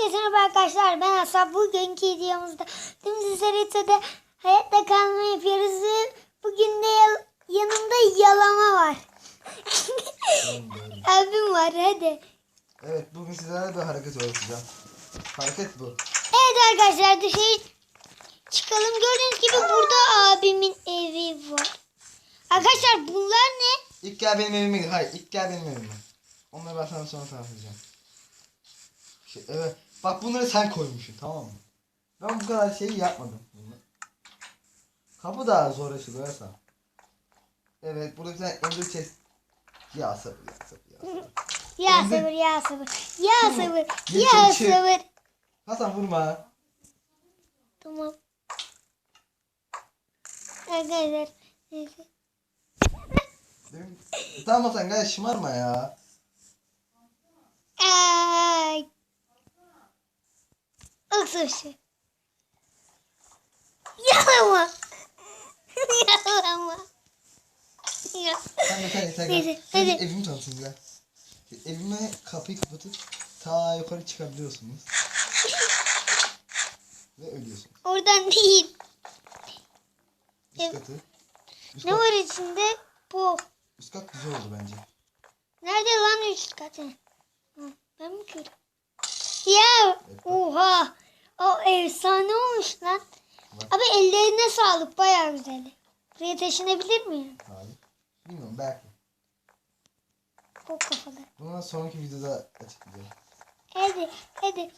Herkese merhaba arkadaşlar. Ben Asaf. Bugünkü videomuzda tüm haritada hayatta kalma yapıyoruz. Bugün de yanımda yalama var. Abim var hadi. Evet bugün sizlere bir hareket öğreteceğim. Hareket bu. Evet arkadaşlar dışarı çıkalım. Gördüğünüz gibi burada abimin evi var. Arkadaşlar bunlar ne? İlk gel benim evime. Hayır ilk gel benim evime. Onları ben sana sonra tanıtacağım. Şey, evet. Bak bunları sen koymuşsun tamam mı? Ben bu kadar şeyi yapmadım. Bunu. Kapı daha zor açılıyor Esa. Evet burada bir tane ender chest. Ya sabır ya sabır ya sabır. Ya sabır ya sabır. Ya sabır. Ya sabır. Hasan vurma. Tamam. Arkadaşlar. Neyse. Tamam Hasan gel şımarma ya. Ay. Isırşı. Yalama. Yalama. Ya. Sen sen, sen Neyse. Sen hadi. evimi tanıtın gel. Evime kapıyı kapatıp ta yukarı çıkabiliyorsunuz. Ve ölüyorsunuz. Oradan değil. Üst katı. Üst, Ne kat, var içinde? Bu. üst kat güzel oldu bence. Nerede lan üst katı? Ha, Ben mi görüyorum? Ya. Oha. O efsane olmuş lan. Bak. Abi ellerine sağlık. Bayağı güzel. Buraya taşınabilir miyim? Hayır. Bilmiyorum belki. Bu kafada. Bunu sonraki videoda açıklayacağım. Hadi hadi.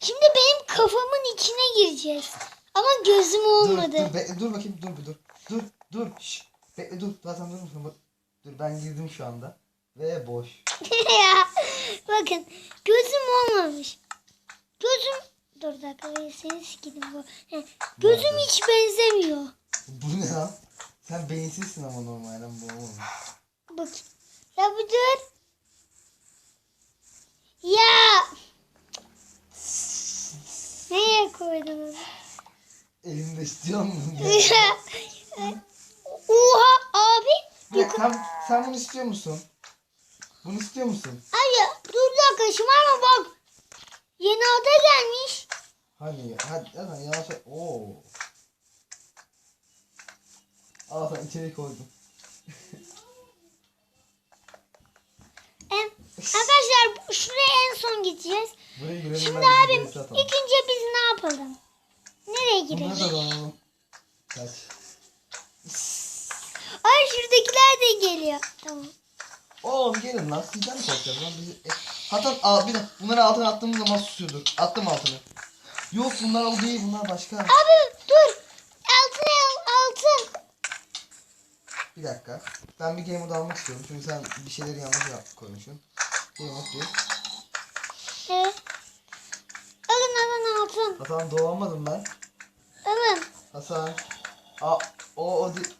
Şimdi benim kafamın içine gireceğiz. Ama gözüm olmadı. Dur, dur, bekle, dur bakayım, dur dur. Dur, dur, şş, bekle dur, zaten dur dur ben girdim şu anda. Ve boş. bakın gözüm olmamış. Gözüm dur dakika seni sikeyim bu. He, Gözüm Nerede? hiç benzemiyor. Bu ne lan? Sen beyinsizsin ama normalden bu olmamış. Bak. Ya bir dur. Ya. Neye koydun onu? Elimde istiyor musun? Oha abi. Ya sen, sen bunu istiyor musun? Bunu istiyor musun? Ay dur bir dakika şımarma bak. Yeni ada gelmiş. Hadi hadi yavaş yavaş. Oo. Al sen içeri koydum. Em, arkadaşlar şuraya en son gideceğiz. Buraya girelim Şimdi ben abim bir atalım. ilk önce biz ne yapalım? Nereye girelim? da alalım. Kaç. Ay şuradakiler de geliyor. Tamam. Oğlum gelin lan sizden mi korkacağız lan bizi? E, hatta al, bir de bunları altına attığımız zaman susuyordur. Attım altını. Yok bunlar o değil bunlar başka. Abi dur. Altın al altın. Bir dakika. Ben bir game mode almak istiyorum çünkü sen bir şeyleri yanlış yap koymuşsun. Game mode değil. Evet. Alın alın altın. Hasan doğamadım ben. Alın. Hasan. Aa, o o değil.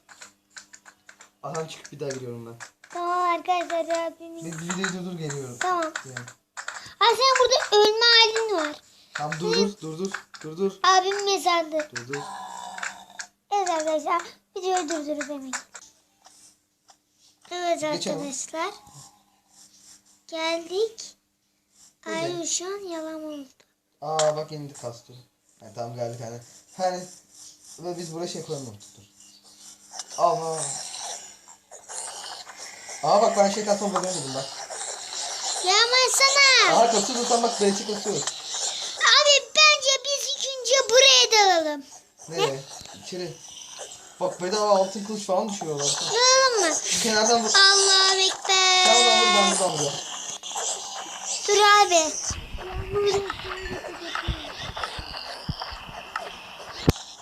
Hasan çık bir daha giriyorum ben. Arkadaşlar abimin. Bir videoyu durdur geliyorum. Tamam. Yani. Ha sen burada ölme halin var. Tamam durdur durdur durdur Abim mezarda. durdur. Evet arkadaşlar videoyu durdurup hemen. Evet Geçelim. arkadaşlar. Geldik. Güzel. Ay şu an yalan oldu. Aa bak yeni kastı. Yani tamam geldik hani. Hani ve biz buraya şey koymadık dur. Aa bak ben şey kasma bölümü dedim bak. Yağmasana. Aa kasıyorsan bak belçik kasıyoruz. Abi bence biz ilk önce buraya dalalım. Nereye? İçeri. Bak bedava altın kılıç falan düşüyorlar. Dalalım mı? Şu kenardan vur. Allahu Ekber. Sen buradan ben buradan vuruyorum. Dur abi.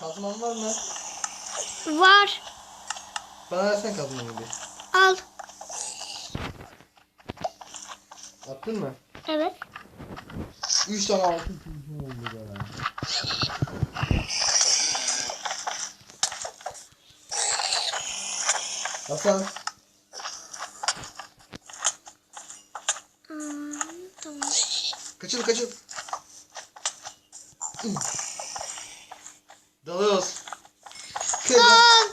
Kazman var mı? Var. Bana versen kazmanı bir. Al. Attın mı? Evet. 3 tane altın kılıcım oldu be. Hasan. Hmm, tamam. Kaçıl kaçıl. Dalıyoruz. Al.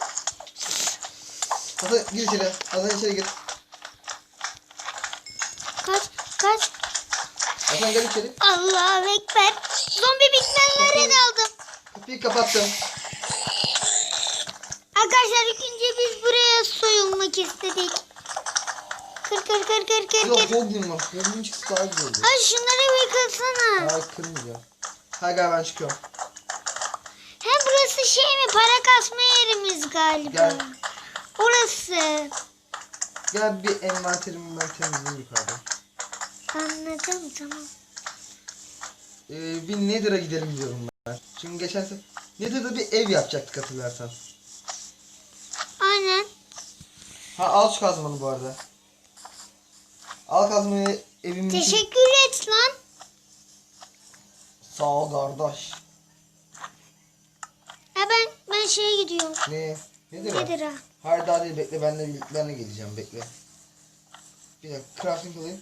Hasan gir içeri. Hasan içeri gir. Kaç kaç. Hasan gel içeri. Allahu Ekber. Zombi bitmenlere daldım. Kapıyı kapattım. Arkadaşlar ilk önce biz buraya soyulmak istedik. Kır kır kır kır kır Yok kır. Goblin var. Goblin çıksa daha güzel olur. Ay şunları bir kırsana. Hayır kırmıyor. Hayır gel ben çıkıyorum. Hem burası şey mi para kasma yerimiz galiba. Gel. Orası. Gel bir envanterimi ben temizleyeyim yukarıda. Anladım tamam. Ee, bir Nether'a gidelim diyorum ben. Çünkü geçen sefer Nether'da bir ev yapacaktık hatırlarsan. Aynen. Ha al şu kazmanı bu arada. Al kazmayı evimin için. Teşekkür et lan. Sağ ol kardeş. Ha ben ben şeye gidiyorum. Ne? Nedir o? Nedir ha? Hayır daha değil bekle ben de, ben de geleceğim bekle. Bir dakika crafting alayım.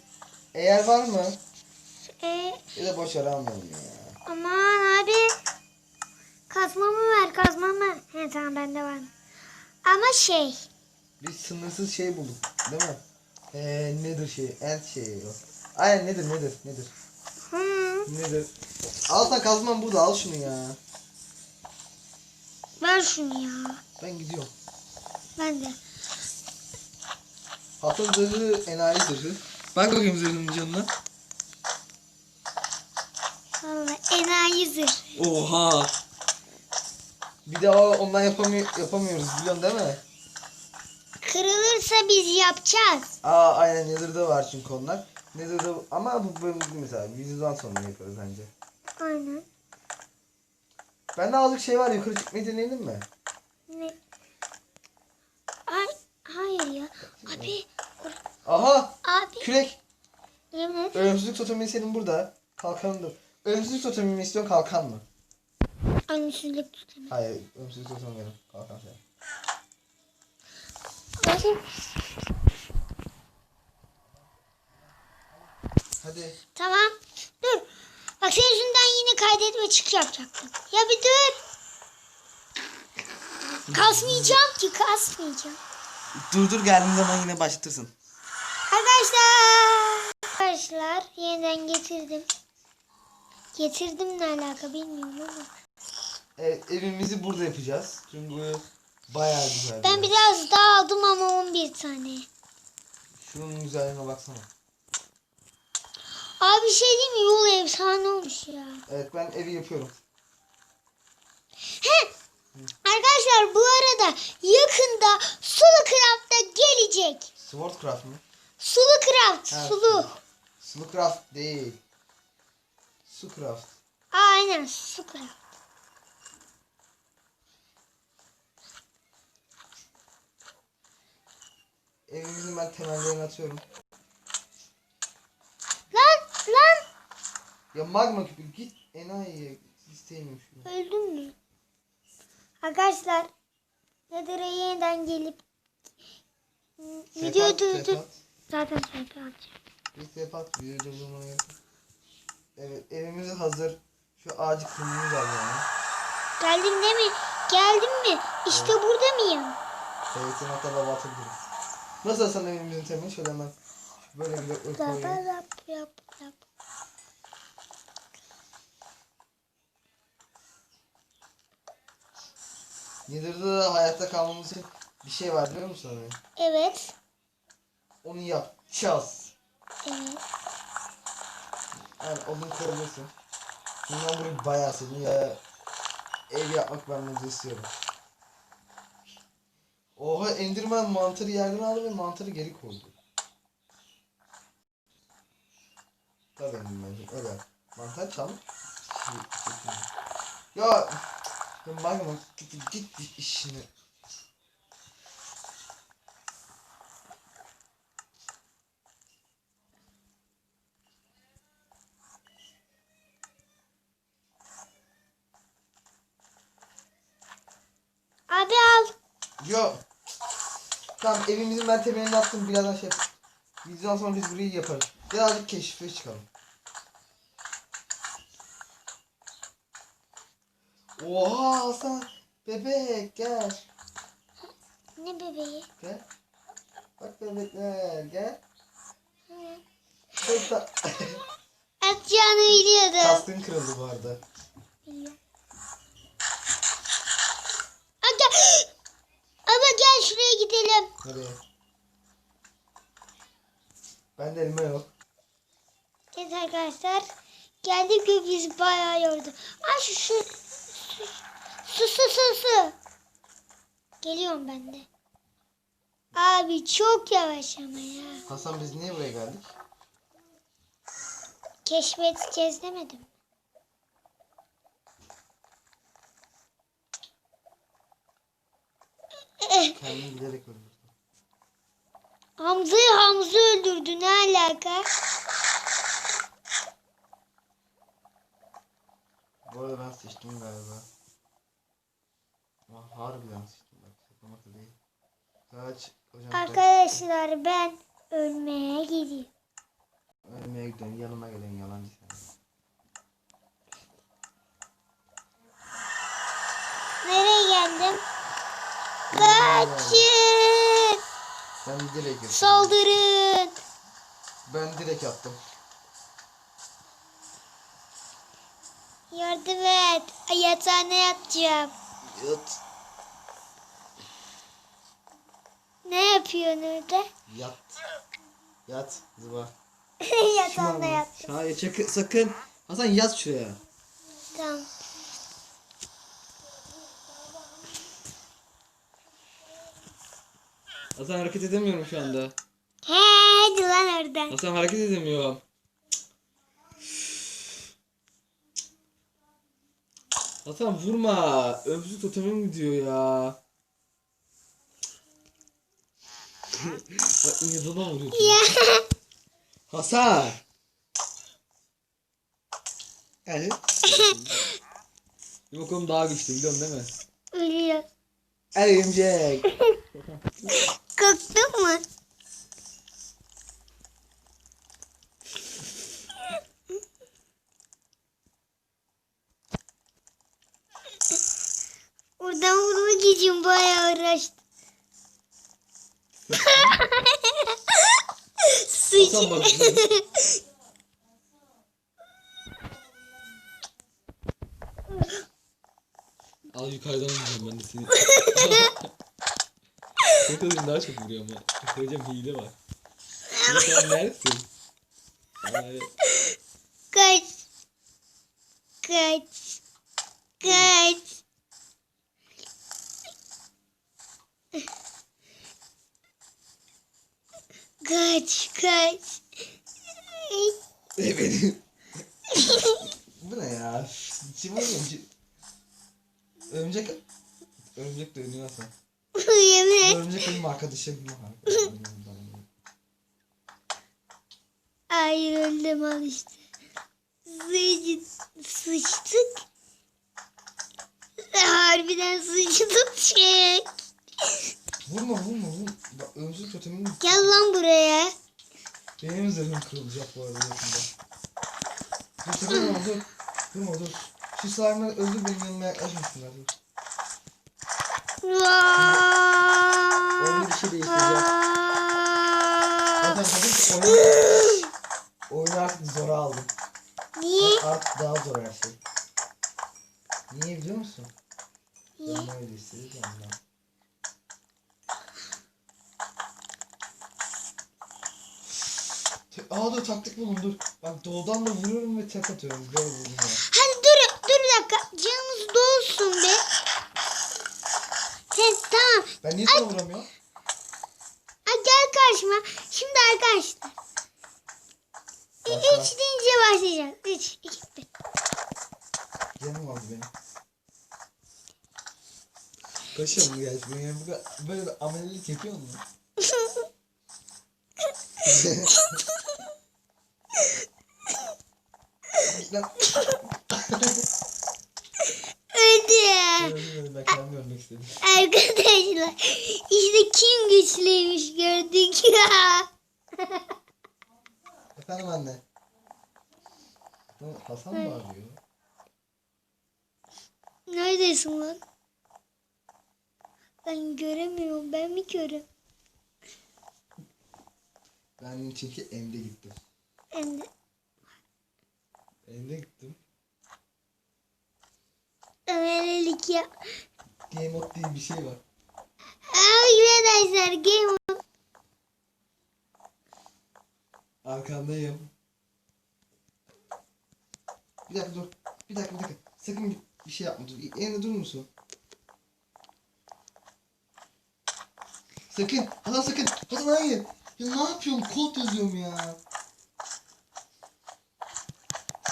Eğer var mı? Ee, Ya da boş ver almayalım ya. aman abi. Kazmamı ver kazmamı. He tamam bende var. Ama şey. Biz sınırsız şey bulduk değil mi? Ee, nedir şey? End şeyi o. Aynen nedir nedir nedir? Hı. Nedir? Al sen kazman burada al şunu ya. Ver şunu ya. Ben gidiyorum. Ben de. Hatun zırhı enayi zırhı. Bak bakayım zırhının canına. Vallahi enayi zırh. Oha. Bir daha ondan yapamıyor, yapamıyoruz biliyorsun değil mi? Kırılırsa biz yapacağız. Aa aynen Nether'da var çünkü onlar. Nether'da ama bu bölüm değil mesela. Videodan sonra yaparız bence. Aynen. Bende azıcık şey var yukarı çıkmayı deneyelim mi? Ne? Ay, hayır ya. Abi. Aha Abi. kürek. Yemin et. Ölümsüzlük totemin senin burada. Kalkanın da. Ölümsüzlük totemini mi istiyorsun kalkan mı? Ölümsüzlük tutayım. Hayır ölümsüzlük totem benim. Kalkan senin. Hadi. Tamam. Dur. Bak senin yüzünden yine kaydet ve çık yapacaktım. Ya bir dur. Kasmayacağım ki kasmayacağım. Dur dur geldiğin zaman yine başlatırsın. Arkadaşlar. Arkadaşlar yeniden getirdim. Getirdim ne alaka bilmiyorum ama. Evet evimizi burada yapacağız. Çünkü bayağı güzel. bir Ben yer. biraz daha aldım ama 11 tane. Şunun güzelliğine baksana. Abi şey değil mi yol efsane olmuş ya. Evet ben evi yapıyorum. He. Arkadaşlar bu arada yakında Sulu Craft'ta gelecek. Swordcraft mı? Sulu Craft. Ha, Sulu. Slowcraft değil. Sucraft. Aa, aynen Sulu Craft. Evimizin ben temellerini atıyorum. Lan lan Ya magma küpü git enayiye isteymiyorum şunu. öldün mü? Arkadaşlar Nether'a yeniden gelip video durdur. Zaten sonra atacağım. Bir sepat video yok. Evet evimiz hazır. Şu ağacı kırmızı var yani. Geldin değil mi? Geldin mi? İşte burada mıyım? Evet sen hatta baba atabiliriz. Nasıl Hasan evimizin temeli? Şöyle hemen böyle bir Yap koyayım. yap yap yap. Nether'da da hayatta kalmamız için bir şey var biliyor musun? Evet. Onu yapacağız. Evet. Yani odun koyabilirsin. Bundan burayı bayağı sevdim ya. Ev yapmak ben bunu istiyorum. Oha Enderman mantarı yerden aldı ve mantarı geri koydu. Tabii Enderman öyle. Mantar çalıp Ya ya Magma git git işini. Abi al. Yo. Tamam evimizin ben temelini attım birazdan şey Videodan sonra biz burayı yaparız. Birazcık keşfe çıkalım. Oha Hasan. Bebek gel. Ne bebeği? Gel. Bak bebekler gel. Da... Atacağını biliyordum. Kaskın kırıldı bu arada. Biliyorum. Aga. Ama gel şuraya gidelim. Nereye? Bende elma yok. Evet arkadaşlar. Geldik ve biz bayağı yordu. Ay şu şu. Su su su su. Geliyorum ben de. Abi çok yavaş ama ya. Hasan biz niye buraya geldik? Keşfedeceğiz demedim. Kendini bilerek. Hamza'yı Hamza öldürdü. Ne alaka? Bu arada ben seçtim galiba. Ama harbiden seçtim bak. Şaka değil. Kaç hocam kaç. Arkadaşlar ben ölmeye gidiyorum. Ölmeye gidiyorsun yanıma gelen yalancı sen. Nereye geldim? Kaçın! Ben direkt yaptım. Saldırın! Ben direkt attım. Yardım et. Yatağına yatacağım. Yat. Ne yapıyorsun orada? Yat. Yat. Zıba. Yatağında yat. Çakı, sakın. Hasan yat şuraya. Tamam. Hasan hareket edemiyorum şu anda. He, hadi lan oradan. Hasan hareket edemiyorum. Hasan vurma. Ömsüz totemim gidiyor ya. Bak inadına vuruyor. Ya. Hasan. Evet. Bir bakalım daha güçlü biliyorsun değil mi? Ölüyor. Örümcek. Korktun mu? Oradan vurmak için bayağı uğraştım. Hasan bak. Al yukarıdan vuracağım ben de seni. Alayım daha çok vuruyor ama. Hocam hile var. Sen neredesin? Ay, Kaç. Kaç. Kaç. Kaç. Kaç. Ne benim? Bu ne ya? Kim örümcek? Örümcek... Örümcek dönüyor Hasan. Yemin et. örümcek benim arkadaşım. Ay öldüm al işte. Sıçtık. Harbiden sıçtık şey. Vurma vurma vurma. Bak örümcek totemin Gel lan buraya. benim zırhım kırılacak bu arada yakında. Dur sakın vurma dur. Vurma dur. Şu slime'ları öldür benim yanıma yaklaşmasınlar. Dur. Oyunda bir şey değiştireceğim. Zaten kadın oyunu, oyunu artık zora aldım. Niye? Artık daha zor her şey. Niye biliyor musun? Niye? Ben öyle istedim ondan. Aa dur taktik bulun dur. Bak doğudan da vuruyorum ve tek atıyorum. Böyle vurdum ya. Hadi dur, dur bir dakika. Canımız dolsun be. Sen tamam. Ben niye sana vuramıyorum? Ay, gel karşıma. Şimdi arkadaşlar. Başla. üç deyince başlayacağız. Üç, iki, bir. Canım aldı benim. Kaşıyor mu gerçi? Ben yani bu kadar, böyle bir amelilik yapıyor mu? Lan. Öldü ben istedim. Arkadaşlar işte kim güçlüymüş gördük ya. Efendim anne. Lan Hasan mı arıyor? Neredesin lan? Ben göremiyorum. Ben mi körüm? Ben çünkü Emre gittim. Ende gittim. Ömerlik ya. Game mode diye bir şey var. Arkadaşlar game Arkandayım. Bir dakika dur. Bir dakika bir dakika. Sakın bir, şey yapma dur. Yerinde durur musun? Sakın. Hasan sakın. Hasan hayır. Ya ne yapıyorum? Kod yazıyorum ya.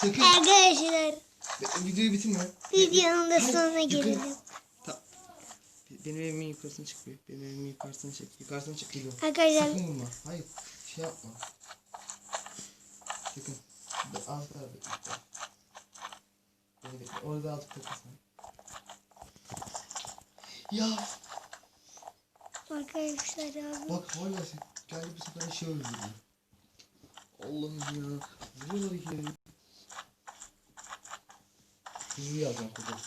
Sakın. Arkadaşlar Videoyu bitirme. videonun da sonuna gelelim. Benim evimin yukarısına çık bir. Benim evimin yukarısına çık. Yukarısına çık geliyorum. Arkadaşlar Sakın vurma. Hayır. Şey yapma. Sakın. Az daha bekle. Beni bekle. Orada atıp takılsın. Ya arkadaşlar abi. bak hala sen geldi bu sefer şey öldürdü. Allah'ım ya. Vuruyorlar ya. Hızlı yazacağım kodu.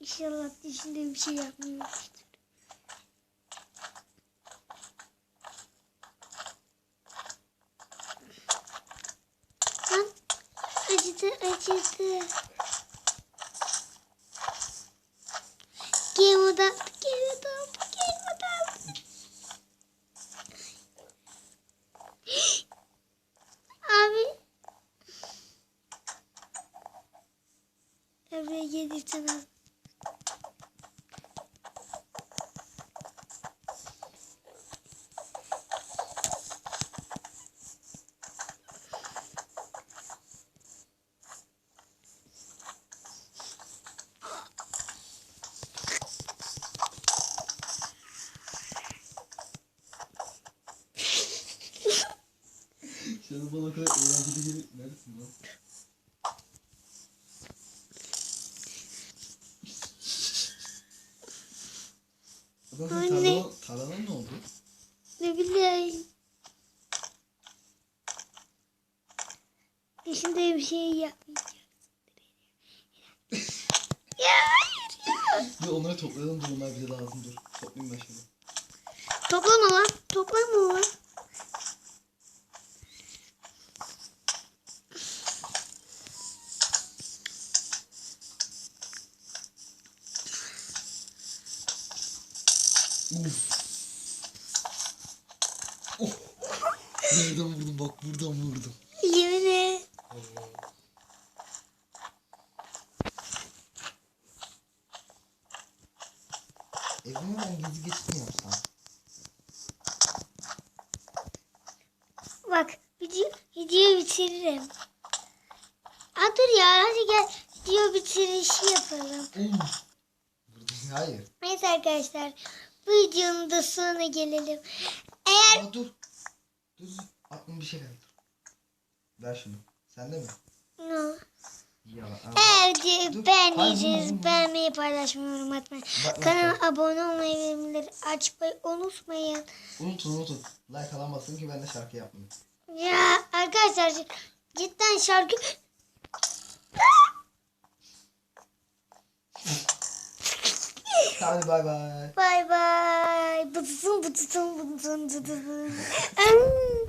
İnşallah düşündüğüm bir şey yapmıyormuştur. Lan acıdı acıdı. Game oda, game oda, game oda. Abi. Buraya Şu an bana kadar eğlenceli geliyor. Neredesin lan? Sen Anne. tarlana ne oldu? Ne bileyim. Düşündüğüm bir şey yapmayacağız. ya hayır ya. Dur onları toplayalım dur onlar bize lazım dur. Toplayayım ben şimdi. Toplama lan. Toplama Uf. Oh. Nereden vurdum bak buradan vurdum. Yemin et. Evime ben gizli geçit mi yapsam? Bak video, videoyu bitiririm. Aa dur ya hadi gel video bitirişi yapalım. Uf. Vurdum. Hayır. Neyse arkadaşlar bu videonun da sonuna gelelim. Eğer Aa dur. Dur. Aklıma bir şey geldi. Ver şunu. Sende mi? no. Ya. aa, Eğer Dur. de Hayır, beğendiyseniz bunu- bunu- beğenmeyi paylaşmayı unutmayın. Kanala abone olmayı ve bildirimleri açmayı unutmayın. Unutun unutun. Like alamazsın ki ben de şarkı yapmayayım. Ya arkadaşlar cidden şarkı 大家拜拜。拜拜，不吱声，不吱声，不吱声，吱吱吱，嗯。